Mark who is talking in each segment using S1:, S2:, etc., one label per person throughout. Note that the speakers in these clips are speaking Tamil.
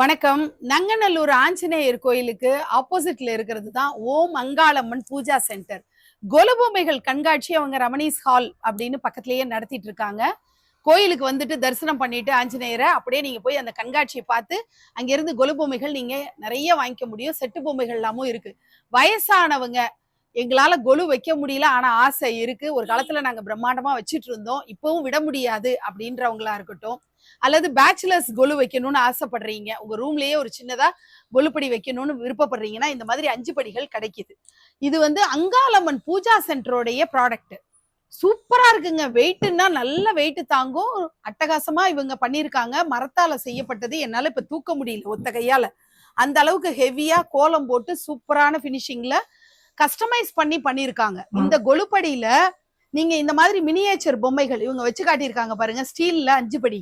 S1: வணக்கம். நங்கநல்லூர் ஆஞ்சநேயர் கோயிலுக்கு ஆப்போசிட்ல இருக்கிறது தான் ஓம் அங்காளம்மன் பூஜா சென்டர் கொலுபொம்மைகள் கண்காட்சி அவங்க ரமணீஸ் ஹால் அப்படின்னு பக்கத்துலயே நடத்திட்டு இருக்காங்க. கோயிலுக்கு வந்துட்டு தரிசனம் பண்ணிட்டு ஆஞ்சநேயரை அப்படியே நீங்க போய் அந்த கண்காட்சியை பார்த்து அங்கிருந்து கொலுபொம்மைகள் நீங்க நிறைய வாங்கிக்க முடியும். செட்டு பொம்மைகள் எல்லாமும் இருக்கு. வயசானவங்க எங்களால கொலு வைக்க முடியல ஆனா ஆசை இருக்கு. ஒரு காலத்துல நாங்க பிரம்மாண்டமா வச்சிட்டு இருந்தோம். இப்பவும் விட முடியாது அப்படின்றவங்களா இருக்கட்டும். அல்லது பேச்சுலர்ஸ் கொலு வைக்கணும்னு ஆசைப்படுறீங்க. உங்க ரூம்லயே ஒரு சின்னதா கொலுப்படி வைக்கணும்னு விருப்பப்படுறீங்கன்னா இந்த மாதிரி அஞ்சு படிகள் கிடைக்குது. இது வந்து அங்காளம்மன் பூஜா சென்டரோடைய ப்ராடக்ட் சூப்பரா இருக்குங்க. வெயிட்டுன்னா நல்ல வெயிட்டு தாங்கும். அட்டகாசமா இவங்க பண்ணியிருக்காங்க. மரத்தால செய்யப்பட்டது என்னால இப்ப தூக்க முடியல ஒத்த கையால. அந்த அளவுக்கு ஹெவியா கோலம் போட்டு சூப்பரான ஃபினிஷிங்ல கஸ்டமைஸ் பண்ணி பண்ணியிருக்காங்க. இந்த கொலுப்படியில நீங்க இந்த மாதிரி மினியேச்சர் பொம்மைகள் இவங்க வச்சு காட்டியிருக்காங்க பாருங்க ஸ்டீல்ல அஞ்சு படி.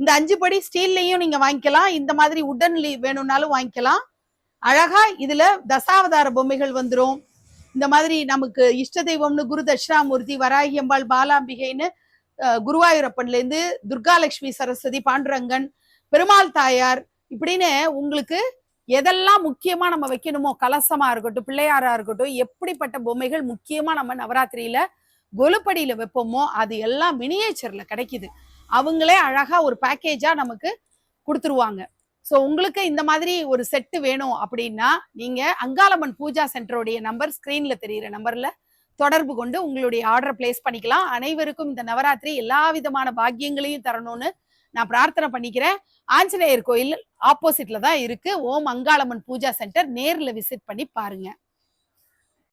S1: இந்த அஞ்சு படி ஸ்டீல்லையும் நீங்க வாங்கிக்கலாம் இந்த மாதிரி உடன் வேணும்னாலும் வாங்கிக்கலாம். அழகா இதுல தசாவதார பொம்மைகள் வந்துரும். இந்த மாதிரி நமக்கு இஷ்ட தெய்வம்னு குரு தட்சிணாமூர்த்தி வராகி அம்பாள் பாலாம்பிகைன்னு குருவாயூரப்பன்ல இருந்து துர்காலட்சுமி சரஸ்வதி பாண்டுரங்கன் பெருமாள் தாயார் இப்படின்னு உங்களுக்கு எதெல்லாம் முக்கியமா நம்ம வைக்கணுமோ கலசமா இருக்கட்டும் பிள்ளையாரா இருக்கட்டும் எப்படிப்பட்ட பொம்மைகள் முக்கியமா நம்ம நவராத்திரியில கொலுப்படியில வைப்போமோ அது எல்லாம் மினியேச்சர்ல கிடைக்குது. அவங்களே அழகா ஒரு பேக்கேஜா நமக்கு கொடுத்துருவாங்க. ஸோ உங்களுக்கு இந்த மாதிரி ஒரு செட்டு வேணும் அப்படின்னா நீங்க அங்காளம்மன் பூஜா சென்டருடைய நம்பர் ஸ்கிரீன்ல தெரியுற நம்பர்ல தொடர்பு கொண்டு உங்களுடைய ஆர்டர் பிளேஸ் பண்ணிக்கலாம். அனைவருக்கும் இந்த நவராத்திரி எல்லா விதமான பாக்கியங்களையும் தரணும்னு நான் பிரார்த்தனை பண்ணிக்கிறேன். ஆஞ்சநேயர் கோயில் ஆப்போசிட்ல தான் இருக்கு. ஓம் அங்காளம்மன் பூஜா சென்டர் நேரில் விசிட் பண்ணி பாருங்க.